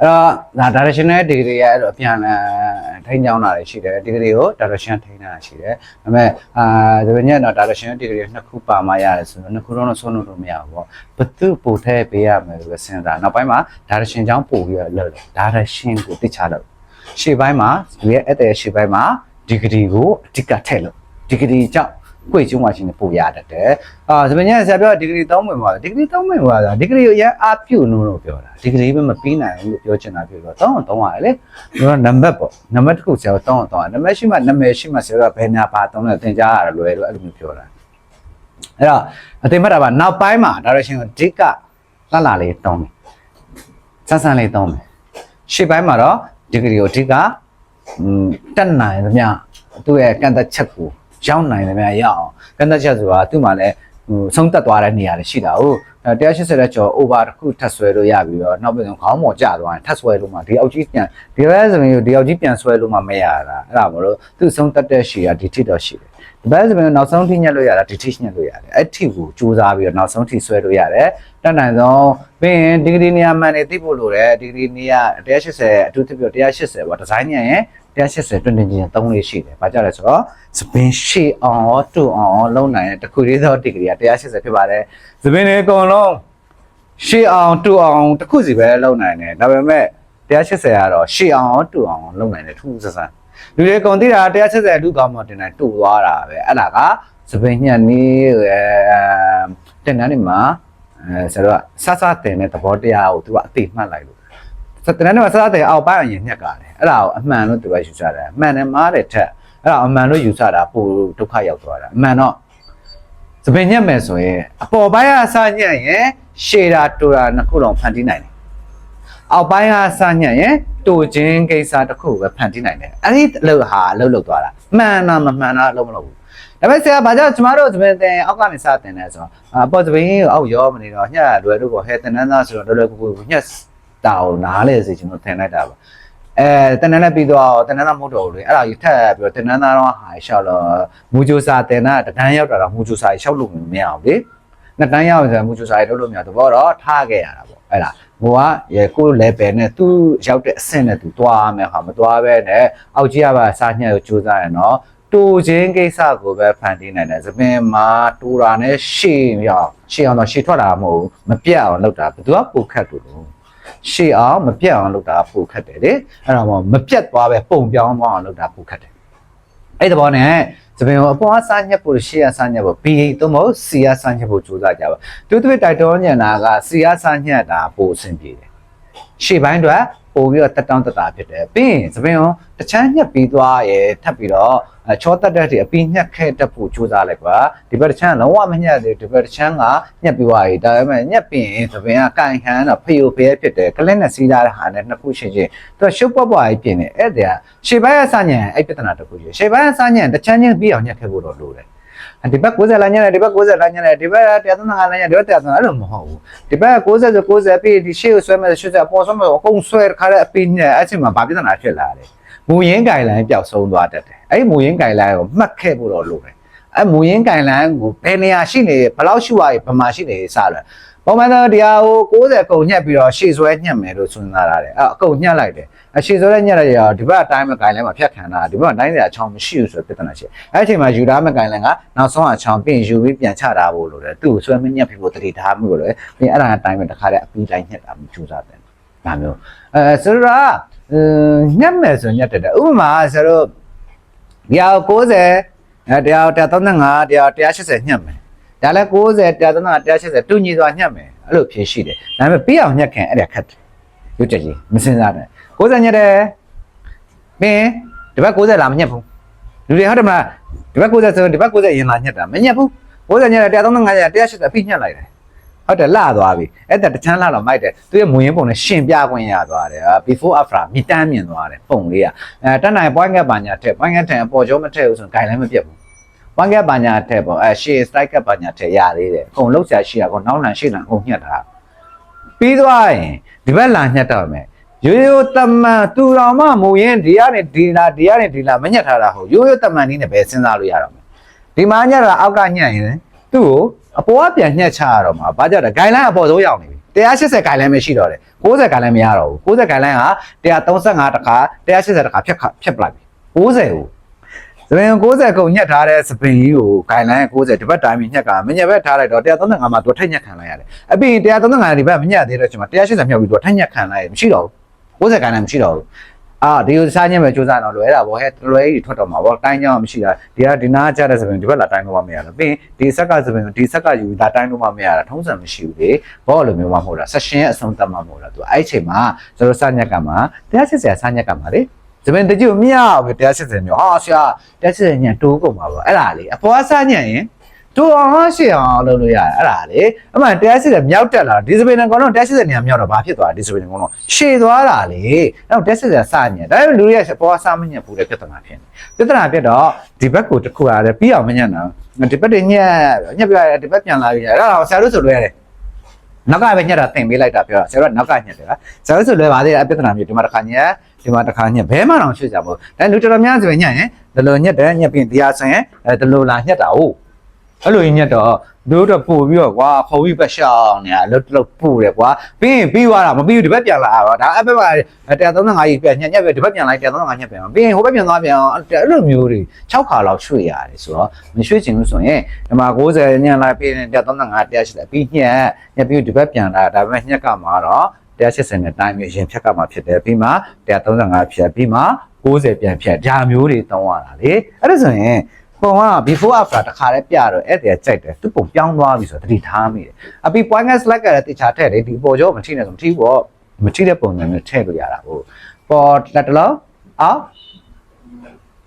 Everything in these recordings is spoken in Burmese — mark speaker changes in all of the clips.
Speaker 1: အဲ့တော့ဒါ directional degree ရဲ့အဲ့လိုအပြန်အလှန်ထိန်းချောင်းတာတွေရှိတယ် degree ကို direction ထိန်းတာရှိတယ်ဒါပေမဲ့အာဒီဘက်ညက်တော့ directional degree နှစ်ခုပါမှရတယ်ဆိုတော့နှစ်ခုလုံးတော့ဆုံးလို့မရဘူးပေါ့ဘသူပို့ထဲပေးရမယ်လို့ပဲစဉ်းစားနောက်ပိုင်းမှာ direction ကြောင်းပို့ပြီးတော့လုပ်တယ် direction ကိုသိချလို့ရှေ့ပိုင်းမှာဒီရဲ့အဲ့တဲ့ရှေ့ပိုင်းမှာ degree ကိုအဓိကထည့်လို့ degree ကြောင့် ကိုယ်ကျုံးမှရှင်ပို့ရတတ်တယ်။အာဆိုရင်ဆရာပြောဒီဂရီ3ဝင်ပါလားဒီဂရီ3ဝင်ပါလားဒီဂရီကိုအရင်အပြုတ်လို့လို့ပြောတာဒီဂရီပဲမပြီးနိုင်ဘူးလို့ပြောချင်တာပြောတော့တောင်းတော့ရတယ်လေ။ကျွန်တော်နံပါတ်ပေါ့နံပါတ်တစ်ခုဆရာတောင်းတော့နံပါတ်ရှိမှနာမည်ရှိမှဆရာကဘယ်နာပါတောင်းလဲသင်ကြားရတယ်လွယ်လို့အဲ့လိုမျိုးပြောတာ။အဲ့တော့အသိမှတ်တာပါနောက်ပိုင်းမှာ direction ကိုအဓိကလှလှလေးတောင်းမယ်။ဆန်းဆန်းလေးတောင်းမယ်။ရှေ့ပိုင်းမှာတော့ဒီဂရီကိုအဓိကอืมတက်နိုင်သမျှသူ့ရဲ့ကန့်သက်ချက်ကို ရောက်နိုင်တယ်များရအောင်ကန့်သက်ချက်ဆိုတာသူ့မှာလည်းဟိုဆုံးသက်သွားတဲ့နေရာတွေရှိတာဟုတ်အဲ180တဲ့ကျော် over တစ်ခုထပ်ဆွဲလို့ရပြီးတော့နောက်ပြီးတော့ခေါင်းပေါ်ကျသွားရင်ထပ်ဆွဲလို့မှဒီအောက်ကြီးပြန်ဒီဘက်စမင်းကိုဒီအောက်ကြီးပြန်ဆွဲလို့မှမရတာအဲ့ဒါမလို့သူ့ဆုံးသက်တဲ့ရှည်ကဒီထိတော့ရှိတယ်ဒီဘက်စမင်းနောက်ဆုံးထိညက်လို့ရတာဒီထိညက်လို့ရတယ်အဲ့ထိကိုစူးစမ်းပြီးတော့နောက်ဆုံးထိဆွဲလို့ရတယ်တတ်နိုင်ဆုံးပြီးရင်ဒီဂရီနေရာမှန်နေသိဖို့လိုတယ်ဒီဂရီနေရာ180အထူးသဖြင့်180ပေါ့ဒီဇိုင်းညံရင် 180တွင်တင်ချင်း3လေးရှိတယ်။ဘာကြလဲဆိုတော့စပင်ရှေ့အောင်ရောတူအောင်ရောလုံးနိုင်တဲ့တစ်ခုလေးသောဒီဂရီက180ဖြစ်ပါတယ်။စပင်တွေအကုန်လုံးရှေ့အောင်တူအောင်တစ်ခုစီပဲလုံးနိုင်တယ်။ဒါပေမဲ့180ကတော့ရှေ့အောင်ရောတူအောင်လုံးနိုင်တယ်ထူးဆန်းဆန်း။လူတွေကုန်သိတာ180အတူကောင်းမှတင်တိုင်းတူသွားတာပဲ။အဲ့ဒါကစပင်ညက်နီးအဲတင်တန်းနေမှာအဲဆိုတော့ဆဆတင်တဲ့သဘောတရားကိုသူကအသိမှတ်လိုက်လို့စတနန်းမှာစတဲ့အောက်ပိုင်းအရင်ညက်ကတယ် အဲ့ဒါကိုအမှန်လို့သူကယူဆတယ်အမှန်နဲ့မားတဲ့ထက်အဲ့ဒါအမှန်လို့ယူဆတာပိုဒုက္ခရောက်သွားတာအမှန်တော့သပင်ညက်မယ်ဆိုရင်အပေါ်ပိုင်းကအစညက်ရင်ရှေတာတူတာနှစ်ခုလုံးဖန်တီးနိုင်တယ်အောက်ပိုင်းကအစညက်ရင်တူချင်းကိစ္စတစ်ခုပဲဖန်တီးနိုင်တယ်အဲ့ဒီအလုပ်ဟာအလုပ်လုပ်သွားတာမှန်တာမမှန်တာအလုပ်မလုပ်ဘူးဒါပေမဲ့ဆရာဘာကြောင့်ကျမတို့သပင်တင်အောက်ကနေစတင်လဲဆိုတော့အပေါ်သပင်ကိုအောက်ရောမနေတော့ညက်လွယ်လို့ပေါ့ဟဲတနန်းသားဆိုတော့လွယ်လွယ်ကူကူညက်တာကိုနားလဲစေကျွန်တော်ထင်လိုက်တာပါ အဲတနန်းနဲ့ပြီးတော့တနန်းသားမဟုတ်တော့ဘူးလေအဲ့ဒါကြီးထပ်ပြီးတော့တနန်းသားတော့ဟာရှောက်တော့မူဂျိုစာတင်တာတန်းရောက်တာတော့မူဂျိုစာကြီးရှောက်လို့မရအောင်လေနှစ်တန်းရောက်ဆိုမူဂျိုစာကြီးလုပ်လို့မရတော့တော့ထားခဲ့ရတာပေါ့အဲ့ဒါဟိုကရေကို level နဲ့သူရောက်တဲ့အဆင့်နဲ့သူတွားမယ်ဟာမတွားပဲနဲ့အောက်ကြီးကပါစာညက်ကိုစူးစမ်းရနော်တူချင်းကိစ္စကိုပဲဖန်တီးနိုင်တယ်သပင်မှာတူတာနဲ့ရှေ့ရောက်ရှေ့အောင်တော့ရှေ့ထွက်တာမဟုတ်ဘူးမပြတ်အောင်လုပ်တာဘယ်သူကပိုခတ်တူလို့ ရှေ့အောင်မပြတ်အောင်လုပ်တာပိုခက်တယ်လေအဲ့တော့မပြတ်သွားပဲပုံပြောင်းသွားအောင်လုပ်တာပိုခက်တယ်အဲ့ဒီဘောနဲ့သပင်ကိုအပေါ်အစားညက်ဖို့ရှေ့အစားညက်ဖို့ B သို့မဟုတ် C အစားညက်ဖို့ကြိုးစားကြပါတူတူတိုက်တွန်းညံတာက C အစားညက်တာပိုအဆင်ပြေတယ်ရှေ့ပိုင်းအတွက် ပို့ပြီးတော့တက်တောင်းတက်တာဖြစ်တယ်ပြီးရင်သပင်ကိုတချမ်းညက်ပြီးသွားရဲထပ်ပြီးတော့ချောတက်တဲ့တွေအပီးညက်ခဲတက်ဖို့ကြိုးစားလိုက်ကွာဒီဘက်တချမ်းလုံးဝမညက်သေးဒီဘက်တချမ်းကညက်ပြီးသွားပြီဒါပေမဲ့ညက်ပြီးရင်သပင်ကကန်ဟန်တော့ဖျို့ဖျဲဖြစ်တယ်ကလစ်နဲ့စီးသားတဲ့ဟာနဲ့နှစ်ခုရှင်းချင်းသူကရှုပ်ပွားပွားကြီးပြင်နေအဲ့ဒါရှေ့ပိုင်းအစညံအဲ့ပြဿနာတစ်ခုရှိရှေ့ပိုင်းအစညံတချမ်းချင်းပြီးအောင်ညက်ခဲဖို့တော့လိုတယ် ဒီဘက်90လမ်းညတယ်ဒီဘက်90လမ်းညတယ်ဒီဘက်135လမ်းညဒီဘက်135အဲ့လိုမဟုတ်ဘူးဒီဘက်90ဆို90ပြီးဒီရှေ့ကိုဆွဲမဲ့ရှေ့ကပေါ်ဆွဲမဲ့အကုန်ဆွဲခါတဲ့အပင်းညက်အဲ့ချိန်မှာဘာပြဿနာဖြစ်လာတယ်မူရင်းဂိုင်လိုင်းပျောက်ဆုံးသွားတတ်တယ်အဲ့ဒီမူရင်းဂိုင်လိုင်းကိုမှတ်ခဲ့ဖို့တော့လိုတယ်အဲ့မူရင်းဂိုင်လိုင်းကိုဘယ်နေရာရှိနေဘယ်လောက်ရှိရဘယ်မှာရှိနေစတယ် ပုံမှန်တော့တရားဟို60ကုန်ညက်ပြီးတော့ရှေ့ဆွဲညက်မယ်လို့စဉ်းစားရတယ်အဲ့အကုန်ညက်လိုက်တယ်အရှေ့ဆွဲညက်လိုက်ရတော့ဒီဘက်အတိုင်းမဂိုင်လိုင်းမှာဖြတ်ခံတာဒီဘက်တိုင်းစရာအချောင်းမရှိဘူးဆိုတဲ့ပြဿနာရှိအဲ့အချိန်မှာယူထားမဂိုင်လိုင်းကနောက်ဆုံးအချောင်းပြင်ယူပြီးပြန်ချတာဖို့လိုတယ်သူ့ကိုဆွဲမညက်ပြီးဖို့တတိထားမှုလို့လေပြီးအဲ့ဒါအတိုင်းပဲတခါတည်းအပီးတိုင်းညက်တာမကြိုးစားတယ်ဒါမျိုးအဲဆိုတော့ညက်မယ်ဆိုညက်တယ်ဥပမာဆိုတော့ဒီအောင်90အဲတရား135တရား180ညက်မယ် ဒါလည်း90 135 180တူညီစွာညက်မယ်အဲ့လိုဖြေရှိတယ်ဒါပေမဲ့ပြီးအောင်ညက်ခင်အဲ့ဒါခက်တယ်ရုပ်ချက်ကြီးမစင်စားနဲ့90ညက်တယ်မင်းဒီဘက်90လာမညက်ဘူးလူတွေဟုတ်တယ်မလားဒီဘက်90ဆိုဒီဘက်90ရင်လာညက်တာမညက်ဘူး90ညက်တယ်135ညက်180အပြည့်ညက်လိုက်တယ်ဟုတ်တယ်လှသွားပြီအဲ့ဒါတချမ်းလှတော့မိုက်တယ်သူရဲ့မူရင်းပုံနဲ့ရှင်ပြခွင့်ရသွားတယ် before after မြစ်တမ်းမြင်သွားတယ်ပုံလေးကအဲတက်နိုင် point gap ဘာညာထက် point gap ထက်အပေါ်ကျောမထက်ဘူးဆိုရင် guide line မပြတ်ဘူး point gap ဘာညာထက်ပေါ့အဲ share strike gap ဘာညာထက်ရသေးတယ်အကုန်လောက်ဆရာရှိရကောနောက်လန်ရှေ့လန်အကုန်ညှက်တာပြီးသွားရင်ဒီဘက်လာညှက်တော့မယ်ရိုးရိုးတမန်သူတော်မမူရင်းဒီကနေဒီလာဒီကနေဒီလာမညှက်ထားတာဟုတ်ရိုးရိုးတမန်နည်းနဲ့ပဲစဉ်းစားလို့ရတော့မယ်ဒီမှာညှက်တာအောက်ကညှက်ရင်သူ့ကိုအပေါ်ကပြန်ညှက်ချရတော့မှာဘာကြောင့်လဲ guide line အပေါ်ဆုံးရောက်နေပြီ180 guideline ပဲရှိတော့တယ်60 guideline မရတော့ဘူး60 guideline က135တခါ180တခါဖြတ်ခဖြတ်ပလိုက်ပြီ60ကို စပင်60ကုန်ညက်ထားတဲ့စပင်ကြီးကို guideline 60ဒီဘက်တိုင်းမြညက်ကမညက်ဘက်ထားလိုက်တော့135မှာသူထိုက်ညက်ခံလိုက်ရတယ်အပြင်135ဒီဘက်မညက်သေးတဲ့အချိန်မှာ180မြောက်ပြီးသူထိုက်ညက်ခံလိုက်ရမရှိတော့ဘူး60 guideline မရှိတော့ဘူးအာဒီကိုစားညက်ပဲစူးစမ်းတော့လွယ်တာဗောဟဲ့လွယ်ကြီးထွက်တော့မှာဗောတိုင်းကြောင်မရှိတာဒီကဒီနားကြတဲ့စပင်ဒီဘက်လာတိုင်းလို့မရတော့ပြီးရင်ဒီဆက်ကစပင်ဒီဆက်ကယူလာတိုင်းလို့မရတာထုံးစံမရှိဘူးလေဘောလိုမျိုးမှမဟုတ်တာဆက်ရှင်ရဲ့အဆုံးသတ်မှမဟုတ်တာသူအဲ့အချိန်မှာကျွန်တော်စညက်ကမှာတရားစစ်စရာစညက်ကမှာလေ စပင်တကြိုမရဘူးတရားစစ်စရာမျိုးဟာဆရာတရားစစ်စရာညံတိုးကုန်ပါဗောအဲ့ဒါလေအပေါ်ကစညက်ရင်တို့အောင်ရှေ့အောင်လုပ်လို့ရတယ်အဲ့ဒါလေအမှန်တရားစစ်တဲ့မြောက်တက်လာဒီစပင်ကောင်တော့တရားစစ်တဲ့နေရာမြောက်တော့ဘာဖြစ်သွားဒီစပင်ကောင်တော့ရှေ့သွားတာလေအဲ့တော့တရားစစ်တဲ့စညက်ဒါပေမဲ့လူတွေကအပေါ်ကစမညက်ဘူးလေပြဿနာဖြစ်နေပြဿနာပြတော့ဒီဘက်ကိုတစ်ခုရတယ်ပြီးအောင်မညက်တော့ဒီဘက်တွေညက်ညက်ပြရတယ်ဒီဘက်ပြန်လာပြီအဲ့ဒါဆရာတို့ဆိုလွဲရတယ်နောက်ကပဲညက်တာတင်ပေးလိုက်တာပြောတာဆရာတို့ကနောက်ကညက်တယ်လားဆရာတို့ဆိုလွဲပါသေးတယ်အပြဿနာမျိုးဒီမှာတစ်ခါညက် ဒီမှာတစ်ခါညက်ဘဲမှတော့ရွှေ့ကြပါဘူးဒါလူတော်တော်များဆိုရင်ညက်ရင်ဒီလိုညက်တယ်ညက်ပြင်တရားဆင်အဲဒီလိုလာညက်တာဟုတ်အဲ့လိုညက်တော့တို့တော့ပို့ပြီးတော့ကွာခုံပြီးပတ်ရှောင်းနေရလို့လို့ပို့တယ်ကွာပြီးရင်ပြီးသွားတာမပြီးဘူးဒီဘက်ပြန်လာတော့ဒါအဘက်မှာ135ကြီးပြန်ညက်ညက်ပဲဒီဘက်ပြန်လိုက်135ညက်ပြန်ပြီးရင်ဟိုဘက်ပြန်သွားပြန်အောင်အဲ့လိုမျိုးတွေ6ခါလောက်ရွှေ့ရတယ်ဆိုတော့မရွှေ့ချင်လို့ဆိုရင်ဒီမှာ90ညက်လိုက်ပြီးရင်135 180ပြီးညက်ညက်ပြီးဒီဘက်ပြန်လာဒါပေမဲ့ညက်ကမှာတော့ 180နဲ့တိုင်းမျိုးရင်ဖြတ်ကမှာဖြစ်တယ်ပြီးမှ135ဖြတ်ပြီးမှ90ပြန်ဖြတ်ဒါမျိုးတွေတောင်းရတာလေအဲ့ဒါဆိုရင်ပုံက before after တခါလဲပြတော့အဲ့တည်းကြိုက်တယ်သူပုံပြောင်းသွားပြီဆိုတော့တတိထားမိတယ်အပြီး point gas select ကလည်းတခြားထည့်တယ်ဒီပေါ်ကျော်မထိနဲ့ဆိုမထိဘောမထိတဲ့ပုံစံမျိုးထည့်လို့ရတာဟုတ်ပေါ်လက်တလုံးအောက်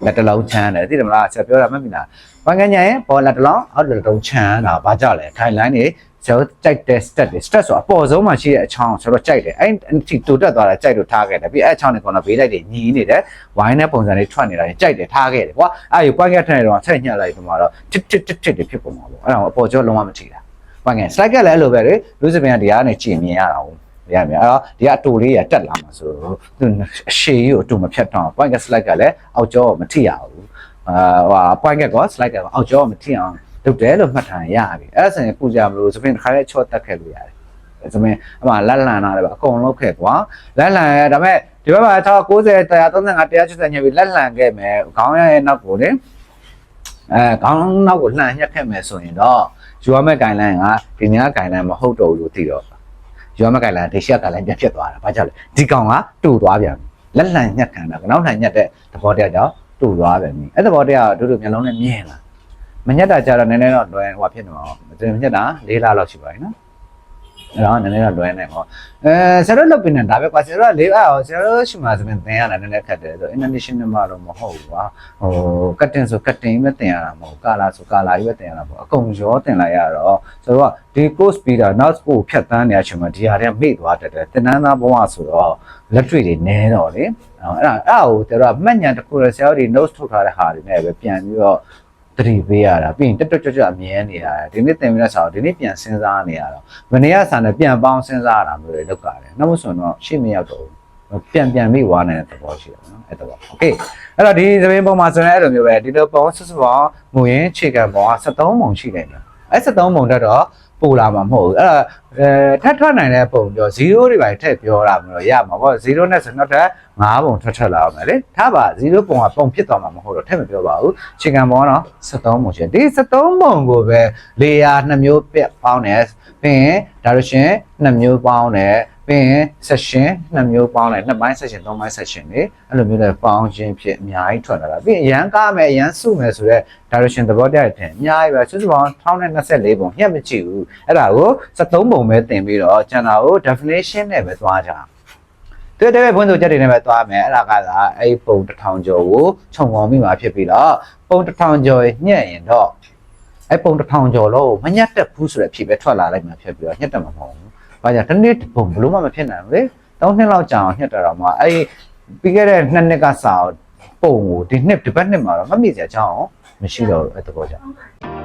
Speaker 1: လက်တလုံးချမ်းတယ်သိတယ်မလားဆက်ပြောတာမှတ်ပြီလား point gas ညာရင်ပေါ်လက်တလုံးအောက်လက်တလုံးချမ်းတာဘာကြောက်လဲ guideline တွေကျွန်တော်ကြိုက်တဲ့ stat တွေ stat ဆိုအပေါ်ဆုံးမှာရှိတဲ့အချောင်းဆိုတော့ကြိုက်တယ်အဲ့ဒီတူတက်သွားတာကြိုက်လို့ထားခဲ့တယ်ပြီးအဲ့အချောင်းတွေကတော့ဘေးလိုက်တွေညီနေတယ်ဝိုင်းတဲ့ပုံစံတွေထွက်နေတာကြိုက်တယ်ထားခဲ့တယ်ကွာအဲ့ဒီ point gas ထည့်တော့ဆက်ညှက်လိုက်ဒီမှာတော့တစ်တစ်တစ်တစ်တွေဖြစ်ပုံမှာပေါ့အဲ့ဒါအပေါ်ကျော်လုံးဝမထီတာ point gas slide ကလည်းအဲ့လိုပဲလေလူစပင်ကဒီကနေကြည်မြင်ရတာဟုတ် ရမြင်အဲ့တော့ဒီကအတူလေးရတက်လာမှာဆိုတော့သူအရှည်ကြီးကိုအတူမဖြတ်တော့ point gas slide ကလည်းအောက်ကျောမထိရဘူးအာဟို point gas က slide ကအောက်ကျောမထိအောင်လုပ်တယ်လို့မှတ်ထားရပြီအဲ့ဒါဆိုရင်ပူကြမလို့စပင်တစ်ခါလေးချော့တက်ခဲ့လို့ရတယ်စမင်းအမှလက်လန်လာတယ်ဗျအကုန်လုံးခဲ့ကွာလက်လန်ရဒါပေမဲ့ဒီဘက်မှာ60 135 180ညပြီလက်လန်ခဲ့မယ်ခေါင်းရရဲ့နောက်ကိုလေအဲခေါင်းနောက်ကိုလှန်ညက်ခဲ့မယ်ဆိုရင်တော့ယူရမယ့် guideline ကဒီည guideline မဟုတ်တော့ဘူးလို့သိတော့ယူ ရမယ့် guideline ဒီရှက် guideline ပြန်ဖြစ်သွားတာဘာကြောင့်လဲဒီကောင်ကတူသွားပြန်ပြီလက်လန်ညက်ခံတာနောက်လှန်ညက်တဲ့သဘောတရားကြောင့်တူသွားပြန်ပြီအဲ့သဘောတရားကတို့တို့မျက်လုံးနဲ့မြင်လာမညက်တာကြတော့နည်းနည်းတော့လွယ်ဟိုဖြစ်နေမှာမညက်တာ၄လလောက်ရှိပါပြီနော် အဲ့တော့နည်းနည်းတော့လွယ်နေပေါ့အဲဆရာတို့လုပ်ပြနေဒါပဲကွာဆရာတို့ကလေးအော်ဆရာတို့ရှိမှဆိုရင်သင်ရတာနည်းနည်းခက်တယ်ဆို international မှာတော့မဟုတ်ဘူးကွာဟို cutting ဆို cutting ပဲသင်ရတာမဟုတ် color ဆို color ကြီးပဲသင်ရတာပေါ့အကုန်ရောသင်လိုက်ရတော့ဆိုတော့ဒီ course ပြီးတာ notes ကိုဖြတ်တန်းနေရချိန်မှာဒီဟာတွေကမေ့သွားတတ်တယ်သင်တန်းသားဘဝဆိုတော့လက်တွေ့တွေနည်းတော့လေအဲ့ဒါအဲ့ဒါကိုကျတော့မှတ်ဉာဏ်တစ်ခုနဲ့ဆရာတို့ဒီ notes ထုတ်ထားတဲ့ဟာတွေနဲ့ပဲပြန်ပြီးတော့ တတိပေးရတာပြီးရင်တက်တက်ကြွကြွအမြဲနေရတာဒီနေ့သင်ပြီးတဲ့စာကိုဒီနေ့ပြန်စဉ်းစားနေရတော့မနေ့ကစာနဲ့ပြန်ပေါင်းစဉ်းစားရတာမျိုးတွေလုပ်ကြတယ်နောက်မှဆိုတော့ရှေ့မရောက်တော့ပြန်ပြန်မိဝါနေတဲ့သဘောရှိတယ်နော်အဲ့တော့ Okay အဲ့တော့ဒီသမင်းပုံမှာဆိုရင်အဲ့လိုမျိုးပဲဒီလိုပုံဆွဆွပေါင်းမူရင်းခြေကံပုံက73ပုံရှိနေတယ်အဲ့73ပုံတက်တော့ပို့လာမှာမဟုတ်ဘူးအဲ့တော့အဲထပ်ထွက်နိုင်တဲ့ပုံပြော0တွေပါထည့်ပြောတာမျိုးတော့ရမှာပေါ့0နဲ့ဆိုတော့ထပ်5ပုံထွက်ထွက်လာအောင်လေထားပါ0ပုံကပုံဖြစ်သွားမှာမဟုတ်တော့ထည့်မပြောပါဘူးခြေကံပုံကတော့73ပုံရှိတယ်ဒီ73ပုံကိုပဲလေယာ2မျိုးပြက်ပေါင်းတယ်ပြီးရင်ဒါလို့ရှင်2မျိုးပေါင်းတယ်ပြီးရင် session 2မျိုးပေါင်းတယ်2ပိုင်း session 3ပိုင်း session တွေအဲ့လိုမျိုးတွေပေါင်းခြင်းဖြစ်အများကြီးထွက်လာတာပြီးရင်အရန်ကားမယ်အရန်စုမယ်ဆိုတော့ direction သဘောတရားတွေထင်အများကြီးပဲစုစုပေါင်း1024ပုံညက်မကြည့်ဘူးအဲ့ဒါကို73ပုံပဲသင်ပြီးတော့ကျန်တာကို definition နဲ့ပဲသွားကြအောင်တွေ့တဲ့ဘုန်းတော်ချက်တွေနဲ့ပဲသွားမယ်အဲ့ဒါကသာအဲ့ပုံတစ်ထောင်ကျော်ကိုခြုံငုံမိမှာဖြစ်ပြီးတော့ပုံတစ်ထောင်ကျော်ညက်ရင်တော့အဲ့ပုံတစ်ထောင်ကျော်လို့မညက်တက်ဘူးဆိုတဲ့အဖြစ်ပဲထွက်လာလိုက်မှာဖြစ်ပြီးတော့ညက်တက်မှာမဟုတ်ဘူး။ဘာကြောင့်တစ်နေ့ပုံဘလို့မှမဖြစ်နိုင်ဘူးလေ။၃နှစ်လောက်ကြာအောင်ညက်တက်တော့မှအဲ့ပြီးခဲ့တဲ့နှစ်နှစ်ကစာပုံကိုဒီနှစ်ဒီဘက်နှစ်မှာတော့မမိစရာအကြောင်းမရှိတော့ဘူးအဲ့တဘောကြောင့်